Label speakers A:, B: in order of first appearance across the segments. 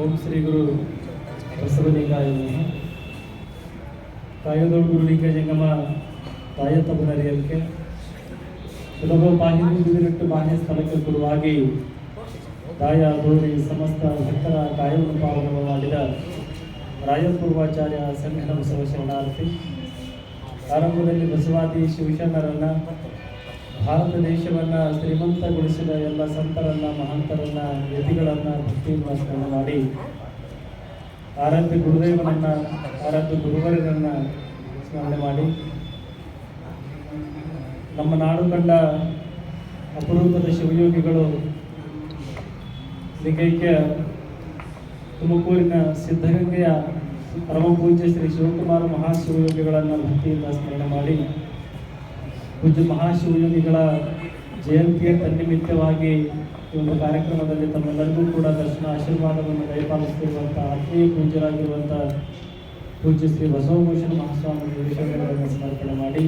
A: ಓಂ ಶ್ರೀ ಗುರು ಬಸವಲಿಂಗಾಯ ನಮಃ ಕಾಯದೋಳು ಗುರುಲಿಂಗ ಜಂಗಮ ತಾಯತ್ತ ಪುನರಿಯಲ್ಕೆ ಸುಲಭ ಬಾಹ್ಯ ಬಿದಿರಿಟ್ಟು ಬಾಹ್ಯ ಸ್ಥಳಕ್ಕೆ ಗುರುವಾಗಿ ತಾಯ ದೋರಿ ಸಮಸ್ತ ಭಕ್ತರ ಕಾಯವನ್ನು ಪಾವನ ಮಾಡಿದ ರಾಯಪೂರ್ವಾಚಾರ್ಯ ಸಂಘನ ಬಸವ ಶರಣಾರ್ಥಿ. ಆರಂಭದಲ್ಲಿ ಬಸವಾದಿ ಶಿವಶರಣರನ್ನ ಭಾರತ ದೇಶವನ್ನ ಶ್ರೀಮಂತಗೊಳಿಸಿದ ಎಲ್ಲ ಸಂತರನ್ನ, ಮಹಂತರನ್ನ ಯತಿಗಳನ್ನ ಭಕ್ತಿ ಸ್ಮರಣೆ ಮಾಡಿ ಆರಾಧ್ಯ ಗುರುದೇವನನ್ನ, ಆರಾಧ್ಯ ಗುರುವರನ್ನ ಸ್ಮರಣೆ ಮಾಡಿ. ನಮ್ಮ ನಾಡು ಕಂಡ ಅಪರೂಪದ ಶಿವಯೋಗಿಗಳು ಲಿಂಗೈಕ್ಯ ತುಮಕೂರಿನ ಸಿದ್ಧಗಂಗೆಯ ಪರಮ ಪೂಜ್ಯ ಶ್ರೀ ಶಿವಕುಮಾರ ಮಹಾಶಿವಯೋಗಿಗಳನ್ನು ಭಕ್ತಿಯಿಂದ ಸ್ಮರಣೆ ಮಾಡಿ. ಪೂಜ್ಯ ಮಹಾಶಿವಯೋಗಿಗಳ ಜಯಂತಿಯ ತನ್ನಿಮಿತ್ತವಾಗಿ ಈ ಒಂದು ಕಾರ್ಯಕ್ರಮದಲ್ಲಿ ತಮ್ಮೆಲ್ಲರಿಗೂ ಕೂಡ ದರ್ಶನ ಆಶೀರ್ವಾದವನ್ನು ದಯಪಾಲಿಸ್ತಿರುವಂಥ ಆತ್ಮೀಯ ಪೂಜ್ಯರಾಗಿರುವಂಥ ಪೂಜ್ಯ ಶ್ರೀ ಬಸವಭೂಷಣ ಮಹಾಸ್ವಾಮಿ ವಿಷಯಗಳನ್ನು ಸಮರ್ಪಣೆ ಮಾಡಿ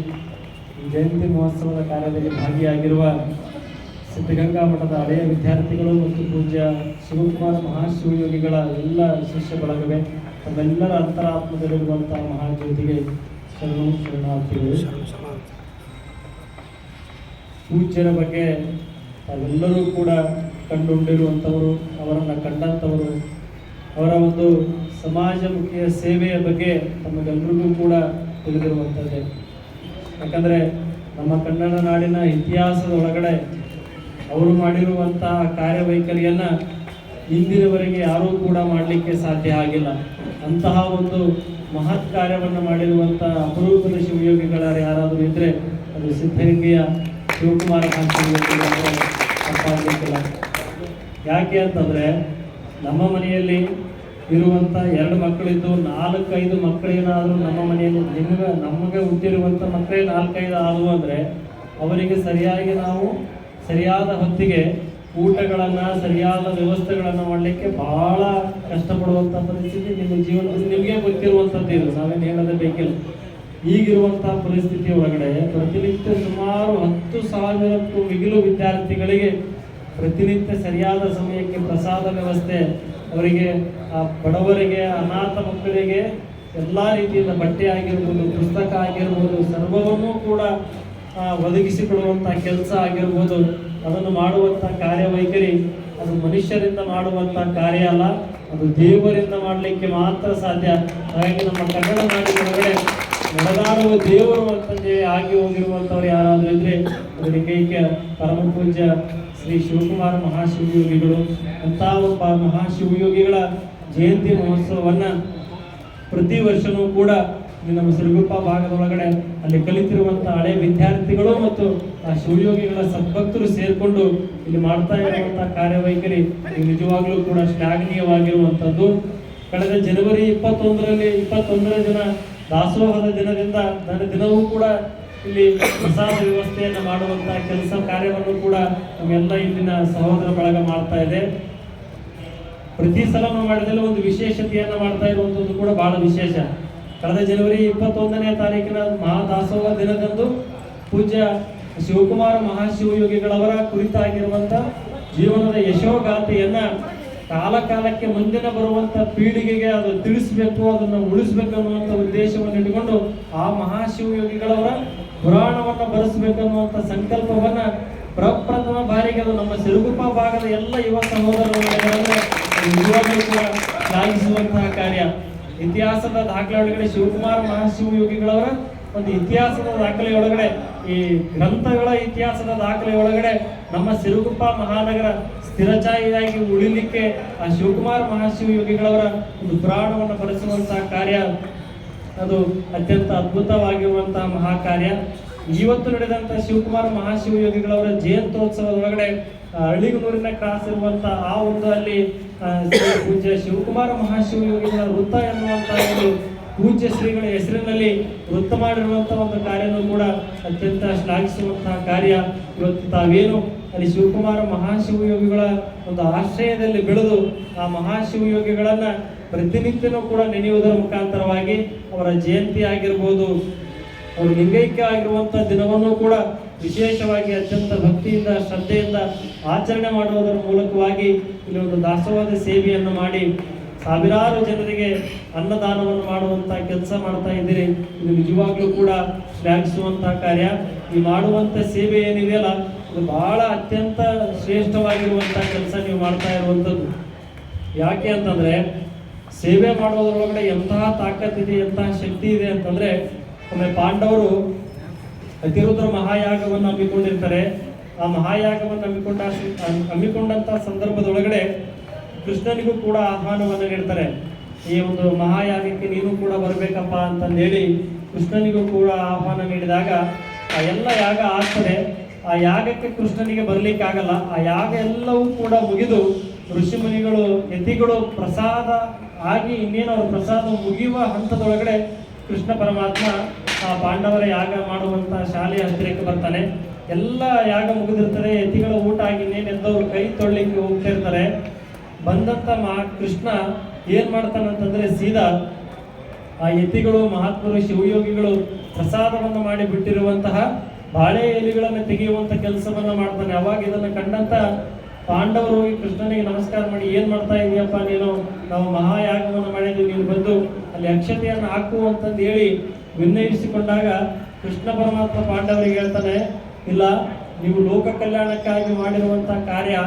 A: ಜಯಂತಿ ಮಹೋತ್ಸವದ ಕಾರ್ಯದಲ್ಲಿ ಭಾಗಿಯಾಗಿರುವ ಸಿದ್ಧಗಂಗಾ ಮಠದ ಹಳೆಯ ವಿದ್ಯಾರ್ಥಿಗಳು ಮತ್ತು ಪೂಜ್ಯ ಶಿವಕುಮಾರ ಮಹಾಶಿವಯೋಗಿಗಳ ಎಲ್ಲ ಶಿಷ್ಯ ಬಳಗವೇ ತಮ್ಮೆಲ್ಲರ ಅಂತರಾತ್ಮದಲ್ಲಿರುವಂಥ ಮಹಾಜ್ಯೋತಿಗೆ ಶರಣು ಶರಣಾರ್ಥಿಗಳು. ಪೂಜ್ಯರ ಬಗ್ಗೆ ಅವೆಲ್ಲರೂ ಕೂಡ ಕಂಡುಕೊಂಡಿರುವಂಥವರು, ಅವರನ್ನು ಕಂಡಂಥವರು, ಅವರ ಒಂದು ಸಮಾಜಮುಖಿಯ ಸೇವೆಯ ಬಗ್ಗೆ ತಮಗೆಲ್ರಿಗೂ ಕೂಡ ತಿಳಿದಿರುವಂಥದ್ದೇ. ಯಾಕಂದರೆ ನಮ್ಮ ಕನ್ನಡ ನಾಡಿನ ಇತಿಹಾಸದ ಒಳಗಡೆ ಅವರು ಮಾಡಿರುವಂತಹ ಕಾರ್ಯವೈಖರಿಯನ್ನು ಇಂದಿನವರೆಗೆ ಯಾರೂ ಕೂಡ ಮಾಡಲಿಕ್ಕೆ ಸಾಧ್ಯ ಆಗಿಲ್ಲ. ಅಂತಹ ಒಂದು ಮಹತ್ ಕಾರ್ಯವನ್ನು ಮಾಡಿರುವಂಥ ಅಪರೂಪದ ಶಿವಯೋಗಿಗಳ ಯಾರಾದರೂ ಇದ್ದರೆ ಅದು ಸಿದ್ಧಗಂಗೆಯ ಶಿವಕುಮಾರ ತಪ್ಪಾಗಲಿಕ್ಕಿಲ್ಲ. ಯಾಕೆ ಅಂತಂದರೆ ನಮ್ಮ ಮನೆಯಲ್ಲಿ ಇರುವಂಥ ಎರಡು ಮಕ್ಕಳಿದ್ದು ನಾಲ್ಕೈದು ಮಕ್ಕಳೇನಾದರೂ ನಮ್ಮ ಮನೆಯಲ್ಲಿ ನಿಮಗೆ, ನಮಗೆ ಹುಟ್ಟಿರುವಂಥ ಮಕ್ಕಳೇ ನಾಲ್ಕೈದು ಆದವು ಅಂದರೆ ಅವರಿಗೆ ಸರಿಯಾಗಿ ನಾವು ಸರಿಯಾದ ಹೊತ್ತಿಗೆ ಊಟಗಳನ್ನು, ಸರಿಯಾದ ವ್ಯವಸ್ಥೆಗಳನ್ನು ಮಾಡಲಿಕ್ಕೆ ಭಾಳ ಕಷ್ಟಪಡುವಂಥ ಪರಿಸ್ಥಿತಿ ನಿಮ್ಮ ಜೀವನದಲ್ಲಿ ನಿಮಗೆ ಗೊತ್ತಿರುವಂಥದ್ದು ಇದು. ನಾವೇನು ಹೇಳೋದೇ ಬೇಕಿಲ್ಲ. ಈಗಿರುವಂಥ ಪರಿಸ್ಥಿತಿ ಒಳಗಡೆ ಪ್ರತಿನಿತ್ಯ ಸುಮಾರು ಹತ್ತು ಸಾವಿರಕ್ಕೂ ಮಿಗಿಲು ವಿದ್ಯಾರ್ಥಿಗಳಿಗೆ ಪ್ರತಿನಿತ್ಯ ಸರಿಯಾದ ಸಮಯಕ್ಕೆ ಪ್ರಸಾದ ವ್ಯವಸ್ಥೆ, ಅವರಿಗೆ ಆ ಬಡವರಿಗೆ, ಅನಾಥ ಮಕ್ಕಳಿಗೆ ಎಲ್ಲ ರೀತಿಯಿಂದ ಬಟ್ಟೆ ಆಗಿರ್ಬೋದು, ಪುಸ್ತಕ ಆಗಿರ್ಬೋದು, ಸರ್ವವನ್ನೂ ಕೂಡ ಒದಗಿಸಿಕೊಡುವಂತಹ ಕೆಲಸ ಆಗಿರ್ಬೋದು. ಅದನ್ನು ಮಾಡುವಂಥ ಕಾರ್ಯವೈಖರಿ ಅದು ಮನುಷ್ಯರಿಂದ ಮಾಡುವಂಥ ಕಾರ್ಯ ಅಲ್ಲ, ಅದು ದೇವರಿಂದ ಮಾಡಲಿಕ್ಕೆ ಮಾತ್ರ ಸಾಧ್ಯ. ಹಾಗಾಗಿ ನಮ್ಮ ಕನ್ನಡ ನಾಡಿನ ಒಳಗಡೆ ನಡೆದಾಡುವ ದೇವರು ಅಂತಂದೇಳಿ ಆಗಿ ಹೋಗಿರುವಂಥವ್ರು ಯಾರಾದರೂ ಇದ್ರೆ ಅದು ಲಿಂಗೈಕ್ಯ ಪರಮ ಪೂಜ್ಯ ಶ್ರೀ ಶಿವಕುಮಾರ ಮಹಾಶಿವಯೋಗಿಗಳು ಅಂತ ಒಬ್ಬ ಮಹಾಶಿವಯೋಗಿಗಳ ಜಯಂತಿ ಮಹೋತ್ಸವವನ್ನ ಪ್ರತಿ ವರ್ಷವೂ ಕೂಡ ನಮ್ಮ ಸಿರುಗುಪ್ಪ ಭಾಗದೊಳಗಡೆ ಅಲ್ಲಿ ಕಲಿತಿರುವಂತಹ ಹಳೆ ವಿದ್ಯಾರ್ಥಿಗಳು ಮತ್ತು ಆ ಶಿವಯೋಗಿಗಳ ಸದ್ಭಕ್ತರು ಸೇರಿಕೊಂಡು ಇಲ್ಲಿ ಮಾಡ್ತಾ ಇರುವಂತಹ ಕಾರ್ಯವೈಖರಿ ನಿಜವಾಗ್ಲೂ ಕೂಡ ಶ್ಲಾಘನೀಯವಾಗಿರುವಂಥದ್ದು. ಕಳೆದ ಜನವರಿ ಇಪ್ಪತ್ತೊಂದರಲ್ಲಿ ಇಪ್ಪತ್ತೊಂದರ ದಿನ ದಾಸೋಹದ ದಿನದಿಂದ ನನ್ನ ದಿನವೂ ಕೂಡ ಇಲ್ಲಿ ಪ್ರಸಾದ ವ್ಯವಸ್ಥೆಯನ್ನು ಮಾಡುವಂತಹ ಕೆಲಸ ಕಾರ್ಯವನ್ನು ಕೂಡ ನಮ್ಮೆಲ್ಲ ಇಲ್ಲಿನ ಸಹೋದರ ಬಳಗ ಮಾಡ್ತಾ ಇದೆ. ಪ್ರತಿ ಸಲನೂ ಮಾಡಿದಲ್ಲಿ ಒಂದು ವಿಶೇಷತೆಯನ್ನು ಮಾಡ್ತಾ ಇರುವಂಥದ್ದು ಕೂಡ ಬಹಳ ವಿಶೇಷ. ಕಳೆದ ಜನವರಿ ಇಪ್ಪತ್ತೊಂದನೇ ತಾರೀಕಿನ ಮಹಾದಾಸೋಹ ದಿನದಂದು ಪೂಜ್ಯ ಶಿವಕುಮಾರ ಮಹಾಶಿವಯೋಗಿಗಳವರ ಕುರಿತಾಗಿರುವಂಥ ಜೀವನದ ಯಶೋಗಾಥೆಯನ್ನ ಕಾಲ ಕಾಲಕ್ಕೆ ಮುಂದಿನ ಬರುವಂತ ಪೀಳಿಗೆಗೆ ಅದು ತಿಳಿಸಬೇಕು, ಅದನ್ನು ಉಳಿಸ್ಬೇಕು ಅನ್ನುವಂಥ ಉದ್ದೇಶವನ್ನು ಇಟ್ಟುಕೊಂಡು ಆ ಮಹಾಶಿವಯೋಗಿಗಳವರ ಪುರಾಣವನ್ನು ಬರೆಸಬೇಕು ಅನ್ನುವಂಥ ಸಂಕಲ್ಪವನ್ನ ಪ್ರಪ್ರಥಮ ಬಾರಿಗೆ ಅದು ನಮ್ಮ ಸಿರುಗುಪ್ಪ ಭಾಗದ ಎಲ್ಲ ಯುವ ಸಹೋದರರು ಸಾಗಿಸುವಂತಹ ಕಾರ್ಯ. ಇತಿಹಾಸದ ದಾಖಲೆ ಒಳಗಡೆ ಶಿವಕುಮಾರ್ ಮಹಾಶಿವಯೋಗಿಗಳವರ ಒಂದು ಇತಿಹಾಸದ ದಾಖಲೆ ಒಳಗಡೆ ಈ ಗ್ರಂಥಗಳ ಇತಿಹಾಸದ ದಾಖಲೆ ಒಳಗಡೆ ನಮ್ಮ ಸಿರುಗುಪ್ಪ ಮಹಾನಗರ ಸ್ಥಿರಚಾಯಿಯಾಗಿ ಉಳಿಲಿಕ್ಕೆ ಆ ಶಿವಕುಮಾರ ಮಹಾಶಿವಯೋಗಿಗಳವರ ಒಂದು ಪುರಾಣವನ್ನು ಬರೆಸುವಂತಹ ಕಾರ್ಯ, ಅದು ಅತ್ಯಂತ ಅದ್ಭುತವಾಗಿರುವಂತಹ ಮಹಾಕಾರ್ಯ. ಇವತ್ತು ನಡೆದಂತ ಶಿವಕುಮಾರ ಮಹಾಶಿವಯೋಗಿಗಳವರ ಜಯಂತ್ಯೋತ್ಸವದ ಒಳಗಡೆ ಅಳಿಗನೂರಿನ ಕ್ರಾಸ್ ಇರುವಂತಹ ಆ ಒಂದು ಅಲ್ಲಿ ಪೂಜ್ಯ ಶಿವಕುಮಾರ ಮಹಾಶಿವಯೋಗಿಗಳ ವೃತ್ತ ಎನ್ನುವಂತಹ ಒಂದು ಪೂಜ್ಯ ಶ್ರೀಗಳ ಹೆಸರಿನಲ್ಲಿ ವೃತ್ತ ಮಾಡಿರುವಂತಹ ಒಂದು ಕಾರ್ಯನೂ ಕೂಡ ಅತ್ಯಂತ ಶ್ಲಾಘಿಸುವಂತಹ ಕಾರ್ಯ. ಇವತ್ತು ತಾವೇನು ಅಲ್ಲಿ ಶಿವಕುಮಾರ ಮಹಾಶಿವಯೋಗಿಗಳ ಒಂದು ಆಶ್ರಯದಲ್ಲಿ ಬೆಳೆದು ಆ ಮಹಾಶಿವಯೋಗಿಗಳನ್ನ ಪ್ರತಿನಿತ್ಯನೂ ಕೂಡ ನೆನೆಯುವುದರ ಮುಖಾಂತರವಾಗಿ ಅವರ ಜಯಂತಿ ಆಗಿರ್ಬೋದು, ಅವರು ಲಿಂಗೈಕ್ಯ ಆಗಿರುವಂಥ ದಿನವನ್ನು ಕೂಡ ವಿಶೇಷವಾಗಿ ಅತ್ಯಂತ ಭಕ್ತಿಯಿಂದ, ಶ್ರದ್ಧೆಯಿಂದ ಆಚರಣೆ ಮಾಡುವುದರ ಮೂಲಕವಾಗಿ ಇಲ್ಲಿ ಒಂದು ದಾಸೋಹದ ಸೇವೆಯನ್ನು ಮಾಡಿ ಸಾವಿರಾರು ಜನರಿಗೆ ಅನ್ನದಾನವನ್ನು ಮಾಡುವಂತಹ ಕೆಲಸ ಮಾಡ್ತಾ ಇದ್ದೀರಿ. ಇದು ನಿಜವಾಗ್ಲೂ ಕೂಡ ಶ್ಲಾಘಿಸುವಂತಹ ಕಾರ್ಯ. ಈ ಮಾಡುವಂತ ಸೇವೆ ಏನಿದೆಯಲ್ಲ ಇದು ಬಹಳ ಅತ್ಯಂತ ಶ್ರೇಷ್ಠವಾಗಿರುವಂತಹ ಕೆಲಸ ನೀವು ಮಾಡ್ತಾ ಇರುವಂಥದ್ದು. ಯಾಕೆ ಅಂತಂದ್ರೆ, ಸೇವೆ ಮಾಡೋದ್ರೊಳಗಡೆ ಎಂತಹ ತಾಕತ್ತಿದೆ, ಎಂತಹ ಶಕ್ತಿ ಇದೆ ಅಂತಂದ್ರೆ, ಒಮ್ಮೆ ಪಾಂಡವರು ಅತಿರುದ್ರ ಮಹಾಯಾಗವನ್ನು ಹಮ್ಮಿಕೊಂಡಿರ್ತಾರೆ. ಆ ಮಹಾಯಾಗವನ್ನು ಹಮ್ಮಿಕೊಂಡ ಹಮ್ಮಿಕೊಂಡಂತ ಸಂದರ್ಭದೊಳಗಡೆ ಕೃಷ್ಣನಿಗೂ ಕೂಡ ಆಹ್ವಾನವನ್ನು ನೀಡ್ತಾರೆ. ಈ ಒಂದು ಮಹಾಯಾಗಕ್ಕೆ ನೀನು ಕೂಡ ಬರಬೇಕಪ್ಪ ಅಂತಂದೇಳಿ ಕೃಷ್ಣನಿಗೂ ಕೂಡ ಆಹ್ವಾನ ನೀಡಿದಾಗ ಆ ಎಲ್ಲ ಯಾಗ ಆಗ್ತದೆ. ಆ ಯಾಗಕ್ಕೆ ಕೃಷ್ಣನಿಗೆ ಬರ್ಲಿಕ್ಕಾಗಲ್ಲ ಆ ಯಾಗ ಎಲ್ಲವೂ ಕೂಡ ಮುಗಿದು ಋಷಿಮುನಿಗಳು ಯತಿಗಳು ಪ್ರಸಾದ ಆಗಿ ಇನ್ನೇನು ಅವ್ರ ಪ್ರಸಾದ ಮುಗಿಯುವ ಹಂತದೊಳಗಡೆ ಕೃಷ್ಣ ಪರಮಾತ್ಮ ಆ ಪಾಂಡವರ ಯಾಗ ಮಾಡುವಂತ ಶಾಲೆಯ ಹತ್ತಿರಕ್ಕೆ ಬರ್ತಾನೆ. ಎಲ್ಲ ಯಾಗ ಮುಗಿದಿರ್ತಾರೆ ಯತಿಗಳ ಊಟ ಆಗಿ ಇನ್ನೇನು ಎದ್ದವ್ರು ಕೈ ತೊಳ್ಲಿಕ್ಕೆ ಹೋಗ್ತಾ ಇರ್ತಾರೆ. ಬಂದಂತ ಮಾ ಕೃಷ್ಣ ಏನ್ ಮಾಡ್ತಾನಂತಂದ್ರೆ ಸೀದಾ ಆ ಯತಿಗಳು, ಮಹಾತ್ಮರು, ಶಿವಯೋಗಿಗಳು ಪ್ರಸಾದವನ್ನು ಮಾಡಿ ಬಿಟ್ಟಿರುವಂತಹ ಬಾಳೆ ಎಲೆಗಳನ್ನು ತೆಗೆಯುವಂತ ಕೆಲಸವನ್ನ ಮಾಡ್ತಾನೆ. ಅವಾಗ ಇದನ್ನು ಕಂಡಂತ ಪಾಂಡವರು ಹೋಗಿ ಕೃಷ್ಣನಿಗೆ ನಮಸ್ಕಾರ ಮಾಡಿ, ಏನ್ ಮಾಡ್ತಾ ಇದೀಯಪ್ಪ ನೀನು? ನಾವು ಮಹಾಯಾಗವನ್ನು ಮಾಡಿದ್ವಿ, ನೀನು ಬಂದು ಅಲ್ಲಿ ಅಕ್ಷತೆಯನ್ನು ಹಾಕು ಅಂತಂದು ಹೇಳಿ ವಿನಯಿಸಿಕೊಂಡಾಗ ಕೃಷ್ಣ ಪರಮಾತ್ಮ ಪಾಂಡವರಿಗೆ ಹೇಳ್ತಾನೆ, ಇಲ್ಲ ನೀವು ಲೋಕ ಕಲ್ಯಾಣಕ್ಕಾಗಿ ಮಾಡಿರುವಂತಹ ಕಾರ್ಯ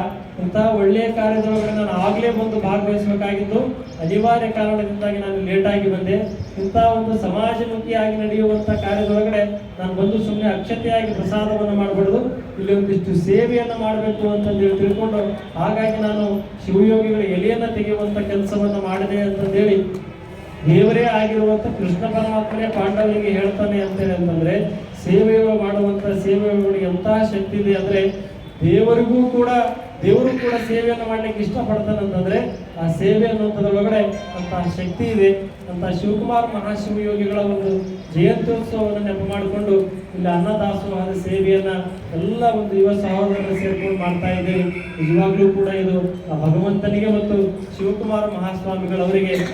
A: ಇಂತಹ ಒಳ್ಳೆಯ ಕಾರ್ಯದೊಳಗಡೆ ನಾನು ಆಗ್ಲೇ ಬಂದು ಭಾಗವಹಿಸಬೇಕಾಗಿತ್ತು. ಅನಿವಾರ್ಯ ಕಾರಣದಿಂದಾಗಿ ನಾನು ಲೇಟ್ ಆಗಿ ಬಂದೆ. ಇಂತಹ ಒಂದು ಸಮಾಜಮುಖಿಯಾಗಿ ನಡೆಯುವಂತಹ ಕಾರ್ಯದೊಳಗಡೆ ನಾನು ಬಂದು ಸುಮ್ಮನೆ ಅಕ್ಷತೆಯಾಗಿ ಪ್ರಸಾದವನ್ನು ಮಾಡಬಾರ್ದು. ಇಲ್ಲಿ ಒಂದಿಷ್ಟು ಸೇವೆಯನ್ನು ಮಾಡಬೇಕು ಅಂತಂದೇಳಿ ತಿಳ್ಕೊಂಡು ಹಾಗಾಗಿ ನಾನು ಶಿವಯೋಗಿಗಳ ಎಲೆಯನ್ನು ತೆಗೆಯುವಂತ ಕೆಲಸವನ್ನು ಮಾಡಿದೆ ಅಂತಂದೇಳಿ ದೇವರೇ ಆಗಿರುವಂತ ಕೃಷ್ಣ ಪರಮಾತ್ಮನೇ ಪಾಂಡವರಿಗೆ ಹೇಳ್ತಾನೆ ಅಂತೇಳಿ ಅಂತಂದ್ರೆ ಸೇವೆ ಮಾಡುವಂತ ಸೇವೆಗಳಿಗೆ ಎಂತಹ ಶಕ್ತಿ ಇದೆ ಅಂದ್ರೆ, ದೇವರಿಗೂ ಕೂಡ, ದೇವರು ಕೂಡ ಸೇವೆಯನ್ನು ಮಾಡ್ಲಿಕ್ಕೆ ಇಷ್ಟಪಡ್ತಾನೆ ಅಂತಂದ್ರೆ, ಆ ಸೇವೆ ಅನ್ನುವಂಥದ್ರೊಳಗಡೆ ಅಂತಹ ಶಕ್ತಿ ಇದೆ. ಅಂತ ಶಿವಕುಮಾರ್ ಮಹಾಶಿವಯೋಗಿಗಳ ಒಂದು ಜಯಂತ್ಯೋತ್ಸವವನ್ನು ನೆನಪು ಮಾಡಿಕೊಂಡು ಇಲ್ಲಿ ಅನ್ನದಾಸೋಹದ ಸೇವೆಯನ್ನ ಎಲ್ಲ ಒಂದು ಯುವ ಸಹೋದರರು ಸೇರ್ಕೊಂಡು ಮಾಡ್ತಾ ಇದ್ದೇವೆ ನಿಜವಾಗ್ಲೂ ಕೂಡ ಇದು ಭಗವಂತನಿಗೆ ಮತ್ತು ಶಿವಕುಮಾರ ಮಹಾಸ್ವಾಮಿಗಳವರಿಗೆ